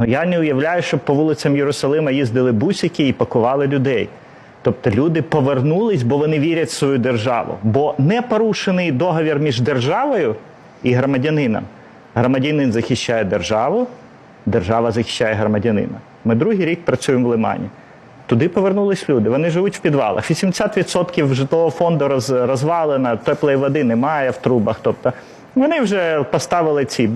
Я не уявляю, щоб по вулицям Єрусалима їздили бусики і пакували людей. Тобто люди повернулись, бо вони вірять в свою державу. Бо не порушений договір між державою і громадянином. Громадянин захищає державу, держава захищає громадянина. Ми другий рік працюємо в Лимані. Туди повернулись люди. Вони живуть в підвалах. 80% житлового фонду роз, розвалено, теплої води немає в трубах. Тобто вони вже поставили ці.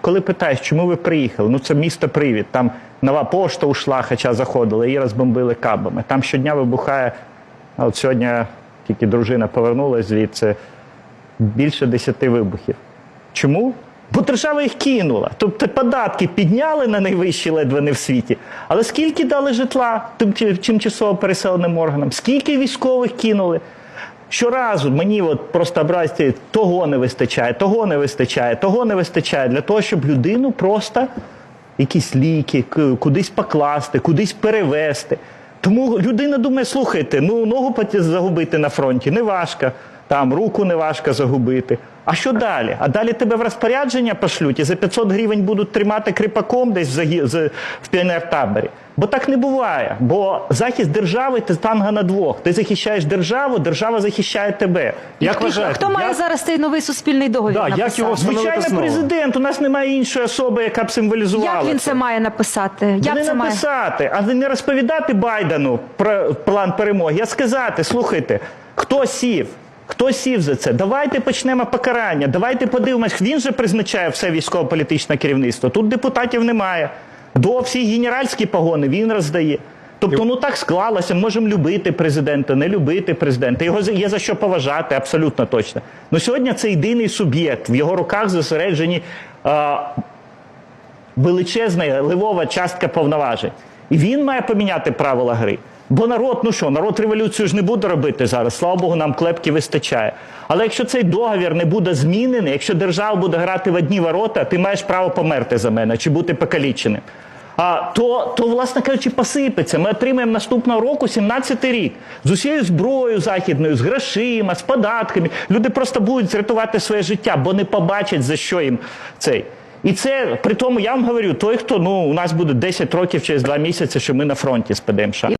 Коли питаєш, чому ви приїхали? Ну це місто привід. Там нова пошта ушла, хоча заходили, її розбомбили кабами. Там щодня вибухає. А от сьогодні тільки дружина повернулася звідси більше 10 вибухів. Чому? Бо держава їх кинула. Тобто податки підняли на найвищі ледве не в світі. Але скільки дали житла тим тимчасово переселеним органам? Скільки військових кинули? Щоразу мені от просто образити, того не вистачає, того не вистачає, того не вистачає для того, щоб людину просто якісь ліки, кудись покласти, кудись перевезти. Тому людина думає, слухайте, ну ногу загубити на фронті не важко, там руку не важко загубити. А що далі? А далі тебе в розпорядження пошлють і за 500 гривень будуть тримати кріпаком десь в, в піонер-таборі. Бо так не буває. Бо захист держави ти танга на двох. Ти захищаєш державу, держава захищає тебе. Як Хто, вважаєте? хто має Я- зараз цей новий суспільний договір Да, як його Звичайно, знову? президент. У нас немає іншої особи, яка б символізувала. Як він це. це має написати? Як не це має? написати, а не розповідати Байдену про план перемоги, а сказати: слухайте, хто сів? Хто сів за це? Давайте почнемо покарання. Давайте подивимось. Він же призначає все військово-політичне керівництво. Тут депутатів немає. До всі генеральські погони він роздає. Тобто, ну так склалося. Можемо любити президента, не любити президента. Його є за що поважати, абсолютно точно. Ну сьогодні це єдиний суб'єкт. В його руках зосереджені а, величезна ливова частка повноважень. І він має поміняти правила гри. Бо народ, ну що, народ революцію ж не буде робити зараз. Слава Богу, нам клепки вистачає. Але якщо цей договір не буде змінений, якщо держава буде грати в одні ворота, ти маєш право померти за мене чи бути покаліченим. А то, то, власне кажучи, посипеться. Ми отримаємо наступного року 17-й рік з усією зброєю західною, з грошима, з податками. Люди просто будуть рятувати своє життя, бо не побачать за що їм цей. І це при тому, я вам говорю, той, хто ну у нас буде 10 років через 2 місяці, що ми на фронті спадемо.